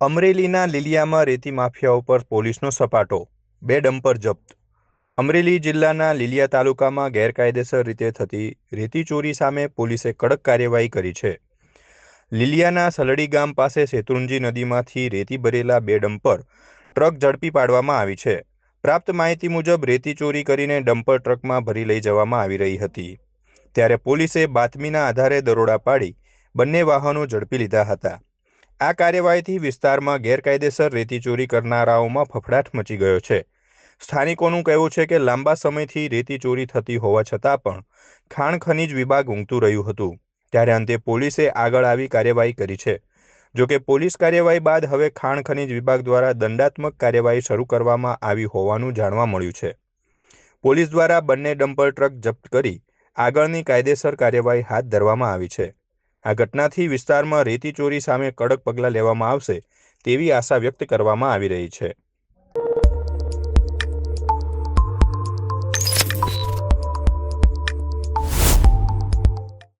અમરેલીના લીલિયામાં રેતી માફિયાઓ પર પોલીસનો સપાટો, બે ડમ્પર જપ્ત. અમરેલી જિલ્લાના લીલિયા તાલુકામાં ગેરકાયદેસર રીતે થતી રેતી ચોરી સામે પોલીસે કડક કાર્યવાહી કરી છે. લીલિયાના સલડી ગામ પાસે શેત્રુંજી નદીમાંથી રેતી ભરેલા બે ડમ્પર ટ્રક ઝડપી પાડવામાં આવી છે. પ્રાપ્ત માહિતી મુજબ, રેતી ચોરી કરીને ડમ્પર ટ્રકમાં ભરી લઈ જવામાં આવી રહી હતી. ત્યારે પોલીસે બાતમીના આધારે દરોડા પાડી બંને વાહનો ઝડપી લીધા હતા. આ કાર્યવાહીથી વિસ્તારમાં ગેરકાયદેસર રેતી ચોરી કરનારાઓમાં ફફડાટ મચી ગયો છે. સ્થાનિકોનું કહેવું છે કે લાંબા સમયથી રેતી ચોરી થતી હોવા છતાં પણ ખાણ ખનીજ વિભાગ ઊંઘતું રહ્યું હતું. ત્યારે અંતે પોલીસે આગળ આવી કાર્યવાહી કરી છે. જોકે પોલીસ કાર્યવાહી બાદ હવે ખાણ ખનીજ વિભાગ દ્વારા દંડાત્મક કાર્યવાહી શરૂ કરવામાં આવી હોવાનું જાણવા મળ્યું છે. પોલીસ દ્વારા બંને ડમ્પર ટ્રક જપ્ત કરી આગળની કાયદેસર કાર્યવાહી હાથ ધરવામાં આવી છે. આ ઘટનાથી વિસ્તારમાં રેતી ચોરી સામે કડક પગલાં લેવામાં આવશે તેવી આશા વ્યક્ત કરવામાં આવી રહી છે.